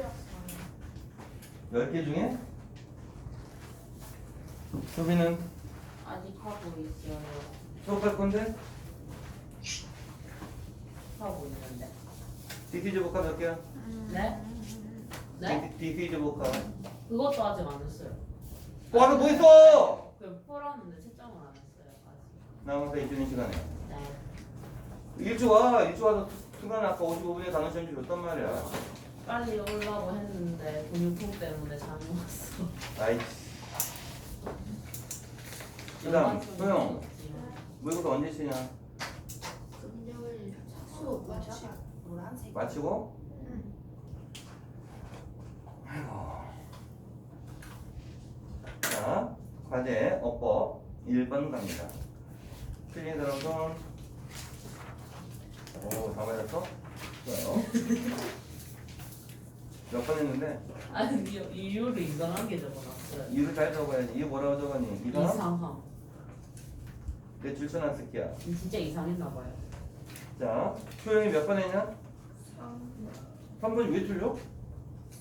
틀렸어요. 10개 중에 수비는 아직 하고 있어요. 수업할 건데 하고 있는데. 디퀴즈 복합 몇 개야? 네? 네? 디- 디퀴즈 복합 그것도 아직 안 했어요. 뭐 하나 뭐 있어? 그 풀었는데 채점을 안 했어요. 아직. 남아서 이주는 시간에 네. 일주 와 일주 와서 순간 아까 55분에 단어 시험지 줬단 말이야 빨리 오려고 했는데 근육통 때문에 잠이 왔어. 아이씨 그 다음 소영 모의고사 언제 치냐 금요일 수업 마치 노란색. 마치고 응. 아이고 자 과제 어법 1번 갑니다 틀린 사람 손 오, 다 맞았어? 좋아요 몇 번 했는데 아니 이- 이유를 이상하게 적어놨어요. 이유를 잘 적어야지 이유 뭐라고 적었니? 이상? 이상함. 내 줄서난 새끼야 진짜 이상했나 봐요. 자 소영이 몇 번 했냐? 상, 3번이 왜 틀려?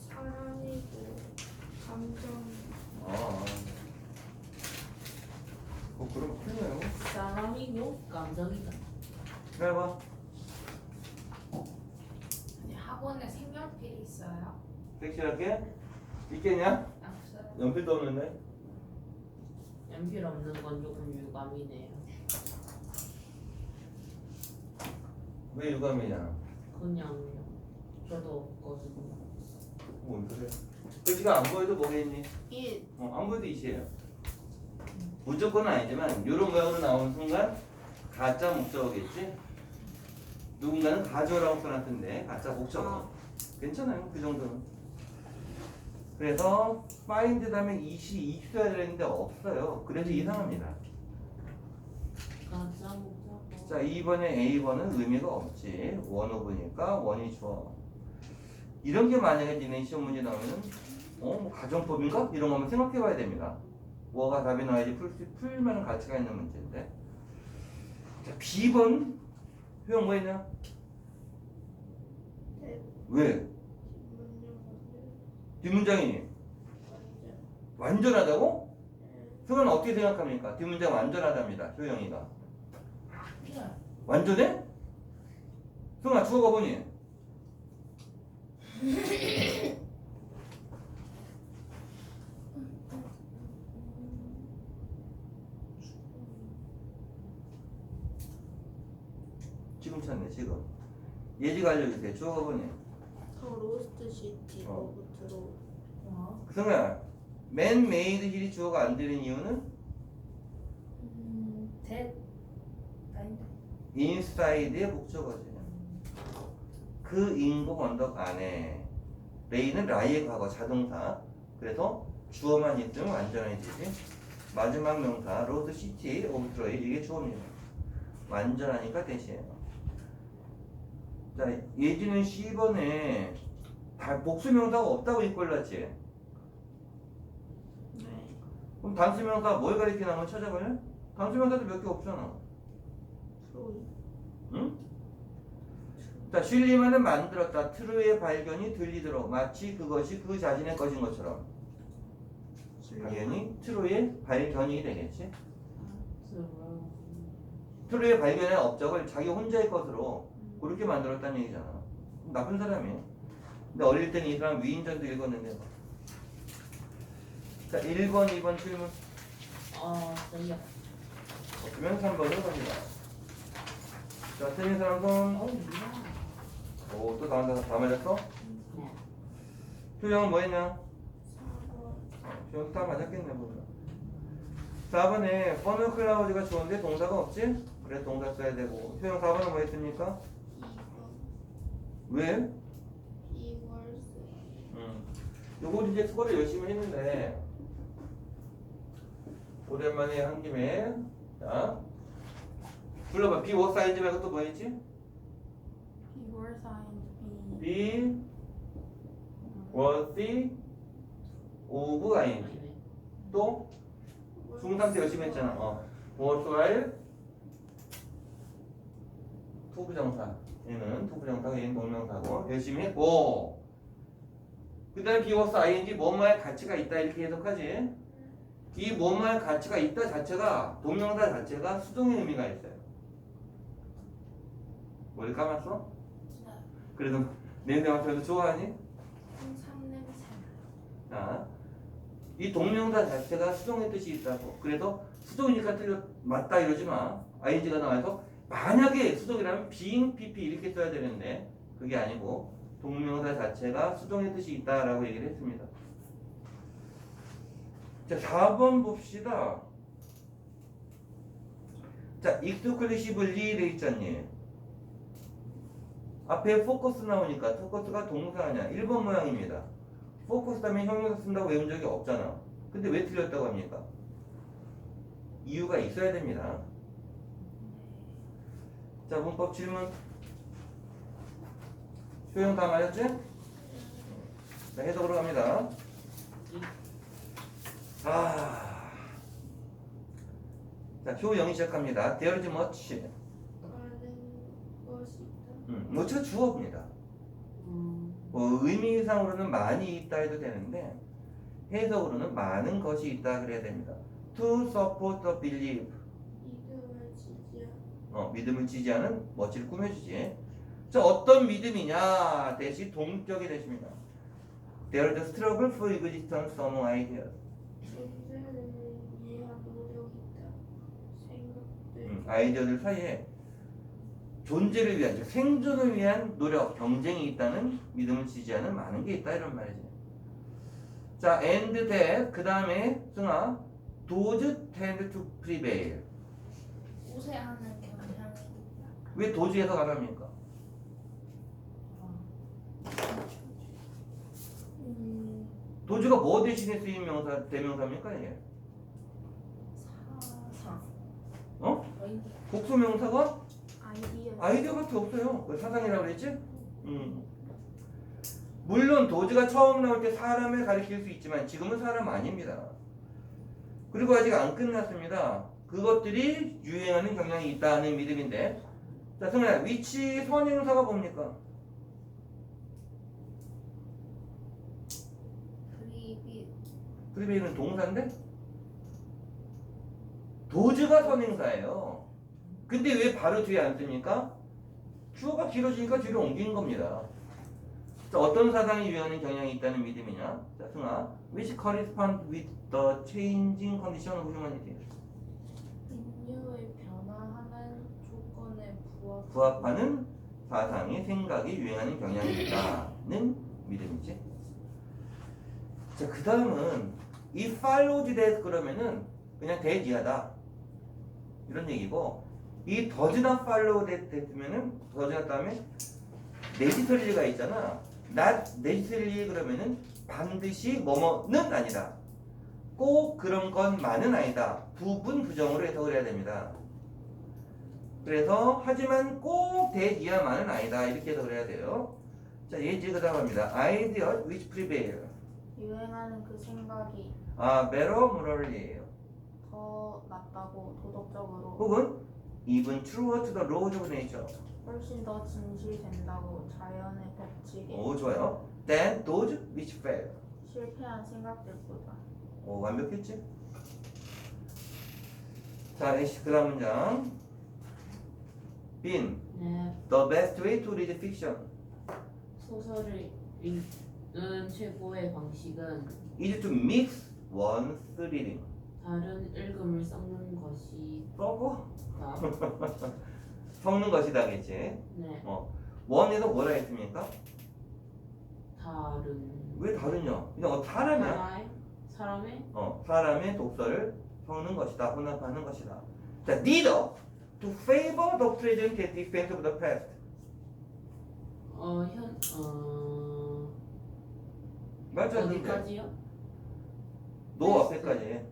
사랑이고 감정. 아, 아. 어, 그럼 틀려요. 사람이고 감정이다. 해봐. 아니 학원에 색연필 있어요? 섹시하게? 있겠냐? 없어요. 연필도 없는데? 연필 없는 건 조금 유감이네요. 왜 유감이냐? 그냥요. 저도 없거든요. 뭔 소리야? 글씨가 안 보여도 뭐겠니? 일. 어, 안 보여도 이시에요. 무조건은 아니지만 이런 모양으로 나오는 순간 가짜 목적어겠지? 누군가는 가져라고 써놨던데 가짜 목적어. 괜찮아요 그 정도는. 그래서 find 다음에 이시 입수해야 되는데 없어요. 그래서 이상합니다. 가짜 목적어. 자 2번에 A번은 의미가 없지 원오브니까 원이 주어 이런 게 만약에 니네 시험 문제 나오면은 어? 뭐 가정법인가? 이런 거 한번 생각해 봐야 됩니다 뭐가 답이 나와야지 풀, 수- 풀만한 가치가 있는 문제인데 자 B번 효용 뭐 했냐? 네. 왜? 뒷문장이니 완전하다고? 승은 어떻게 생각합니까? 뒷문장 완전하답니다 효영이가 완전해? 승아 주어가 보니 지금 찾네 지금 예지가 알려주세요 주어가 보니 더 로스트 시티 어. 오브 트로. 어? 승아 맨 메이드 힐이 주어가 안 되는 이유는 음, 대. 인사이드의 목적어지 그 인공 언덕 안에 레이는 라이의 과거 자동사 그래서 주어만 있으면 완전해지지 마지막 명사 로드 시티 오브 트로이 이게 주어입니다 완전하니까 대시해요 자 예지는 C번에 다 복수 명사가 없다고 이꼴났지 네. 그럼 단수 명사 뭘 가리키나 한번 찾아볼래? 단수 명사도 몇 개 없잖아 트로이. 응? 자, 슐리만은 만들었다. 트루의 발견이 들리도록 마치 그것이 그 자신의 것인 것처럼. 당연히 트루의 발견이 되겠지. 트루의 발견의 업적을 자기 혼자의 것으로 그렇게 만들었다는 얘기잖아. 나쁜 사람이에요. 근데 어릴 때는 이 사람 위인전도 읽었는데. 뭐. 자, 1번, 2번 질문. 어, 저기요. 없으면 3번으로 갑니다. 자, 틀린 사람 손. 어우, 미안. 오, 또 나온다. 다 맞았어? 네. 표정은 뭐 했냐? 4번. 표정 다 맞았겠네, 보면. 4번에 퍼널 클라우드가 좋은데 동사가 없지? 그래, 동사 써야 되고. 표정 4번은 뭐 했습니까? 2번. 왜? 음. 요거 이제 수고를 열심히 했는데, 오랜만에 한 김에, 자, 불러봐. be what signed 말고 또뭐 했지? 이월 사인 비. be worthy of ing. 또 중3 때 열심히 했잖아. 어. worthwhile 투부정사. 얘는 투부정사가 얘는 동명사고. 열심히 했고. 그 다음에 비워서 ing 뭐뭐의 가치가 있다 이렇게 해석하지. 이 뭐뭐의 가치가 있다 자체가 동명사 자체가 수동의 의미가 있어요. 머리 감았어? 그래도 냄새 맡아도 좋아하니? 항상 냄새 자, 이 동명사 자체가 수동의 뜻이 있다고. 그래도 수동이니까 틀려. 맞다 이러지 마. ing가 나와서 만약에 수동이라면 being pp 이렇게 써야 되는데 그게 아니고 동명사 자체가 수동의 뜻이 있다라고 얘기를 했습니다. 자 4번 봅시다. 자 익스클루시블리 돼 있잖니. 앞에 포커스 나오니까 포커스가 동사 아니야 1번 모양입니다. 포커스 다음에 형용사 쓴다고 외운 적이 없잖아. 근데 왜 틀렸다고 합니까? 이유가 있어야 됩니다 자 문법 질문 효용 다 맞았지? 자 해석으로 갑니다 아. 자 효영이 시작합니다 There is much 많은 것이 있다 음, much가 주어입니다 음, 뭐 의미상으로는 많이 있다 해도 되는데 해석으로는 많은 것이 있다 그래야 됩니다. To support the belief. 어, 믿음을 지지하는 멋지를 꾸며주지. 자, 어떤 믿음이냐? 대시 동격이 되십니다. There is a struggle for existence among ideas. 음, 아이디어들 사이에 존재를 위한, 즉 생존을 위한 노력, 경쟁이 있다는 믿음을 지지하는 많은 게 있다 이런 말이지. 자, and that 그 다음에 승아 those tend to prevail. 우세하는 왜 도주에서 가랍니까? 음, 도주가 뭐 대신에 쓰인 명사 대명사입니까 이게? 사상 어? 복수 명사가 아이디어 아이디어밖에 없어요. 그 사상이라고 그랬지? 음. 물론 도주가 처음 나올 때 사람을 가리킬 수 있지만 지금은 사람 아닙니다. 그리고 아직 안 끝났습니다. 그것들이 유행하는 경향이 있다는 믿음인데 자 승아야 위치 선행사가 뭡니까? 그리비 프리베이는 동사인데 도주가 선행사예요. 근데 왜 바로 뒤에 안 씁니까? 주어가 길어지니까 뒤로 옮긴 겁니다. 자, 어떤 사상이 유행하는 경향이 있다는 믿음이냐? 자, 승아. Which correspond with the changing condition of humanity? 인류의 조건에 부합 부합하는 사상이 생각이 유행하는 경향이 있다는 믿음이지. 자, 그 다음은 이 follows that 그러면은 그냥 대지하다 이런 얘기고 이 does나 follow that 됐으면은 does나 다음에 necessary가 있잖아. not necessarily 그러면은 반드시 뭐뭐는 아니다. 꼭 그런 것만은 아니다. 부분 부정으로 해석을 해야 됩니다. 그래서 하지만 꼭 대지야만은 아니다 이렇게 해석을 해야 돼요. 자 예지 그 다음 합니다. Idea which prevail. 유행하는 그 생각이 아 better morally예요. 더 낫다고 도덕적으로 혹은 even truer to the laws of nature. 훨씬 더 진실된다고 자연의 법칙에 오 좋아요. Than those which fail. 실패한 생각들보다 오 완벽했지? 자 예시 그다음 문장. Been 네, the best way to read fiction 소설을 읽는 최고의 방식은 is to mix one's reading. 다른 읽음을 섞는 것이다. 썩어? 섞는 것이다겠지. 네, 원에서 뭐라 했습니까? 다른 왜 다르냐? 그냥 어, 사람이야. 사람의 사람의 어, 사람의 독서를 섞는 것이다. 혼합하는 것이다. 자, neither to favor the present at the expense of the past. 어 현 어 맞았는데. 어디까지요? 노 앞에까지.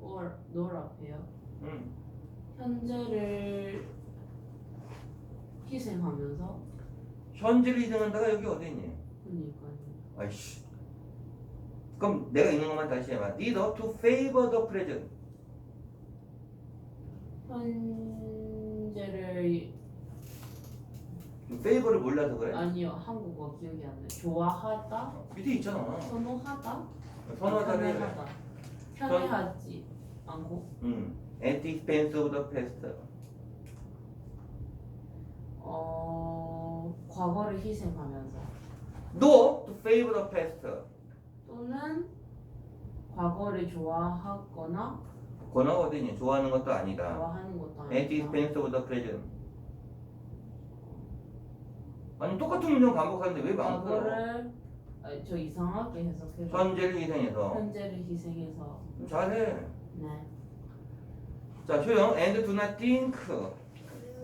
or 놀 앞에요. 음. 현재를 희생하면서 현재를 희생한다가 여기 어디 있니? 그러니까요. 아이씨. 그럼 내가 읽는 것만 다시 해봐. neither to favor the present. 현 재를 페이버를 몰라서 그래. 아니요 한국어 기억이 안 나요. 좋아하다, 밑에 있잖아. 선호하다, 선호하다를. 편애하다. 편애하지 않고 음. At the expense of the past. 어 과거를 희생하면서 No to favor the past. 또는 과거를 좋아하거나 권하거든요. 좋아하는 것도 아니다. 좋아하는 것도 At the 아니다. expense of the present. 아니 똑같은 문장 반복하는데 왜 반복해요? 과거를 아니, 저 이상하게 해석해서 현재를 희생해서. 현재를 희생해서 잘해. 네 자, 효영. And do not think 그리고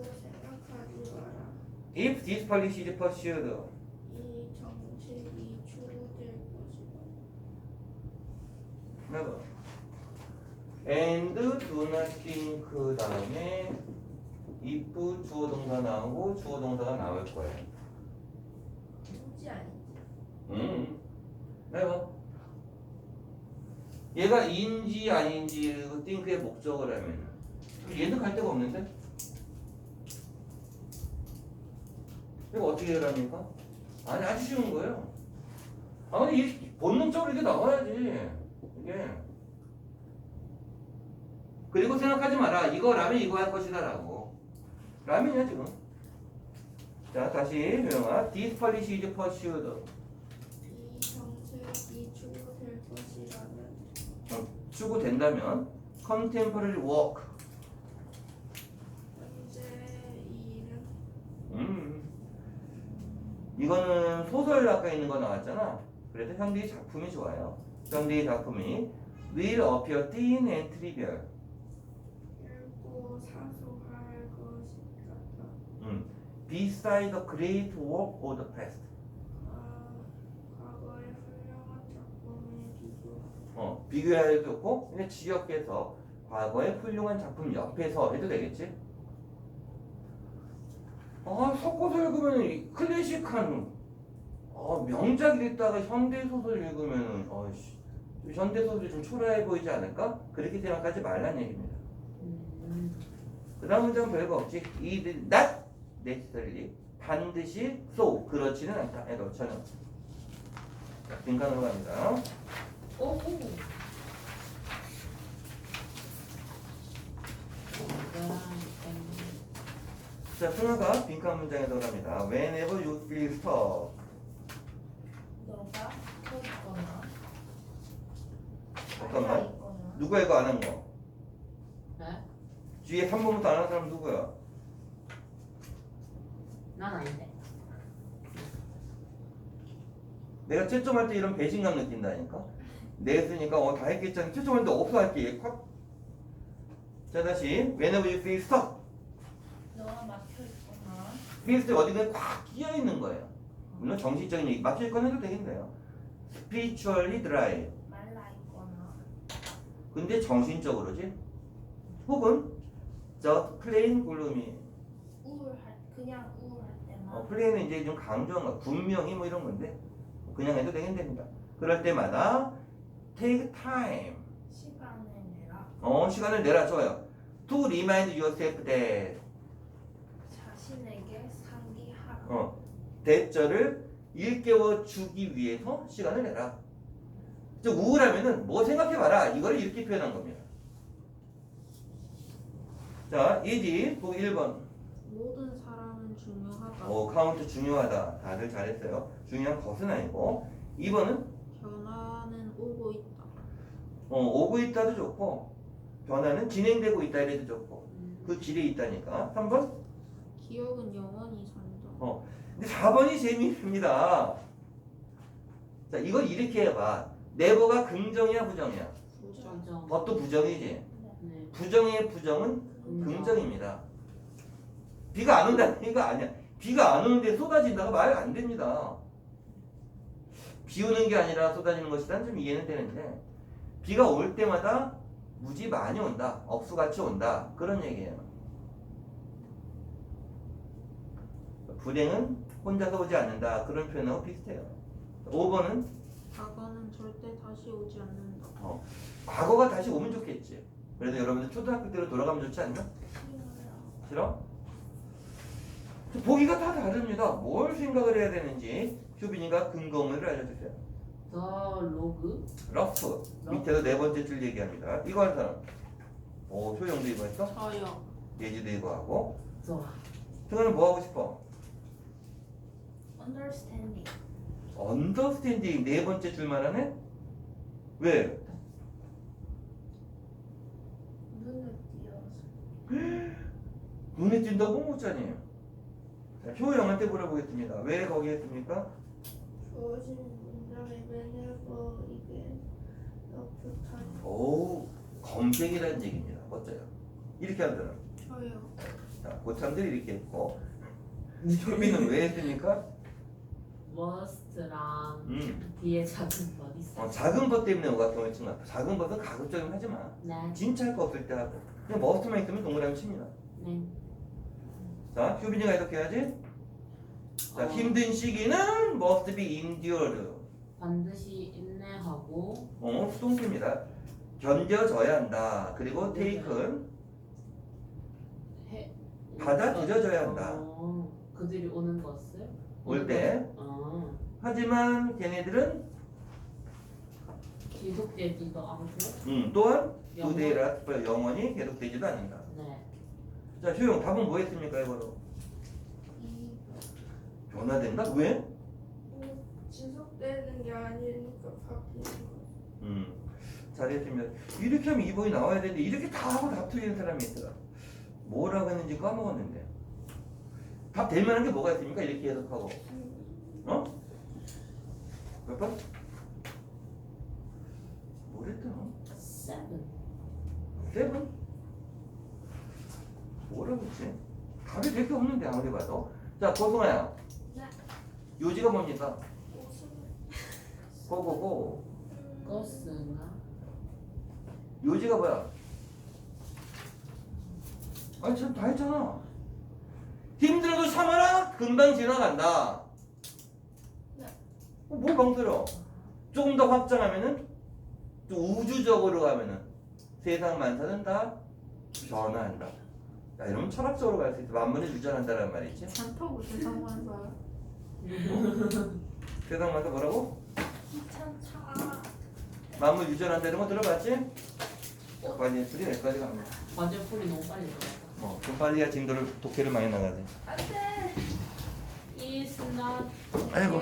생각하지 마라. if this policy is pursued. 이 정책이 추구될 것이다. 해봐. And do not think 그 다음에 if 주어 동사 나오고 주어 동사가 나올 거예요. 굳이 아니지. 음. 해봐. 얘가 인지 아닌지 그 think의 목적을 하면 얘는 갈 데가 없는데? 이거 어떻게 해라니까? 아니 아주 쉬운 거예요. 아 근데 이 본능적으로 이게 나와야지 이게. 그리고 생각하지 마라. 이거 라면 이거 할 것이다 라고. 라면이야 지금. 자 다시 효영아. This policy is pursued. 추구된다면 contemporary work. 음. 이거는 소설 아까 있는 거 나왔잖아. 그래서 현대의 작품이 좋아요. 현대의 작품이 will appear thin and trivial. Beside the great work of the past. 아, 과거의 훌륭한 작품에 비교. 어, 비교해도 좋고, 근데 지역에서 과거의 훌륭한 작품 옆에서 해도 되겠지? 아, 섞어서 읽으면 이 클래식한 아, 명작이 됐다가 현대소설 읽으면 어이씨, 좀 현대소설이 좀 초라해 보이지 않을까? 그렇게 생각하지 말란 얘기입니다. 음, 그 다음 문장은 별거 없지. 이 not necessarily 반드시 so 그렇지는 않다. 에도 저는 자, 빈칸으로 갑니다. 오호 자, 승아가 빈칸 문장에 들어갑니다. Whenever you feel stuck. 너가 서 있거나 잠깐만. 누가 이거 안 한 거? 네? 뒤에 3번부터 안 한 사람 누구야? 난 아닌데 내가 채점할 때 이런 배신감 느낀다니까? 냈으니까 어, 다 했겠잖아. 채점했는데 없어 할게. 콱. 자, 다시. Whenever you feel stuck. 너가 막혀 있거나 feel stuck 어디든 꽉 끼어 있는 거예요. 물론 정신적인 얘기. 맞출 건 해도 되겠네요. spiritually dry. 말라 있거나 근데 정신적으로지? 혹은 just plain gloomy. 우울할 그냥 때만 어, 플레이는 이제 좀 강조한 거, 분명히 뭐 이런 건데 그냥 해도 되긴 됩니다. 그럴 때마다 take time. 시간을 내라 어, 시간을 내라 좋아요. To remind yourself that 자신에게 상기하라 어, 대절을 일깨워 주기 위해서 시간을 내라. 즉 우울하면은 뭐 생각해봐라. 이걸 이렇게 표현한 겁니다. 자, 이지 보기 1번. 모든 사람은 중요하다. 오, 카운트 중요하다. 다들 잘했어요. 중요한 것은 아니고 2번은? 변화는 오고 있다. 어, 오고 있다도 좋고 변화는 진행되고 있다 이래도 좋고. 음, 그 길에 있다니까. 3번? 기억은 영원히 산다 근데 4번이 재미있습니다. 자 이거 이렇게 해봐. 네버가 긍정이야 부정이야? 부정. 부정. 법도 부정이지. 네. 부정의 부정은 긍정. 긍정입니다 비가 안 온다는 얘기가 아니야. 비가 안 오는데 쏟아진다가 말 안 됩니다. 비 오는 게 아니라 쏟아지는 것이란 좀 이해는 되는데 비가 올 때마다 무지 많이 온다. 억수같이 온다. 그런 얘기예요. 불행은 혼자서 오지 않는다. 그런 표현하고 비슷해요. 5번은 과거는 절대 다시 오지 않는다. 과거가 다시 오면 좋겠지. 그래도 여러분들 초등학교 때로 돌아가면 좋지 않나? 싫어요 싫어? 보기가 다 다릅니다. 뭘 생각을 해야 되는지 휴빈이가 근거문을 알려주세요. 더 로그 러프 밑에서 네 번째 줄 얘기합니다. 이거 하는 사람. 오 효영도 이거 했어? 저요. 예지도 이거 하고. 좋아. 승아는 뭐 하고 싶어? understanding. 언더스탠딩 네 번째 줄만 하네? 왜? 눈을 띄어서. 눈에 띈다고 못자니 자, 효영한테 물어보겠습니다. 왜 거기 했습니까? 주어진 문장에 whenever 이게 러프타임 오 검색이라는 얘기입니다. 멋져요. 이렇게 하더라. 저요. 자, 고참들이 이렇게 했고 효빈은 왜 했습니까? 머스트랑 음, 뒤에 작은 것 있어. 어, 작은 것 때문에 오각형을 친 거야. 작은 것은 가급적이면 하지 마. 네. 진짜 할 거 없을 때 하고 그냥 머스트만 있으면 동그라미 칩니다. 네. 자, 효빈이가 이렇게 해야지. 자, 어, 힘든 시기는 must be endured. 반드시 인내하고 어, 수동태입니다. 견뎌져야 한다. 그리고 take은 해. 받아들여져야 한다. 어, 그들이 오는 것을 올 때. 어, 하지만 걔네들은 지속되지도 않고 음, 또한 영원- 두데이라 영원히 계속되지도 않는다. 네. 자, 효영 답은 뭐 했습니까, 이거로? 이 변화된다? 왜? 음, 지속되는 게 아니니까 바뀌는 거 음, 잘했으면 이렇게 하면 2번이 나와야 되는데 이렇게 다 하고 답 틀리는 사람이 있더라. 뭐라고 했는지 까먹었는데. 답 될 만한 게 뭐가 있습니까? 이렇게 해석하고. 어? 몇 번? 뭐랬더라? 세븐. 세븐? 뭐라고 했지? 답이 될 게 없는데 아무리 봐도. 자, 고승아야. 네. 요지가 뭡니까? 고고고. 거스나 요지가 뭐야? 아니 참 다 했잖아. 힘들어도 참아라. 금방 지나간다. 네. 어, 뭘 망설여? 조금 더 확장하면은 또 우주적으로 가면은 세상 만사는 다 변화한다. 야 이러면 철학적으로 갈 수 있어. 만물은 유전한다는 말이지. 산타고 세상만 봐. 세상 만사 뭐라고? 귀찮다 만물 유전한다는 거 들어봤지? 과연 풀이 여기까지 갑니다. 과제 풀이 너무 빨리 들어갔다. 뭐, 좀 빨리 해야 진도를 독해를 많이 나가지. 안돼 Is not 아이고.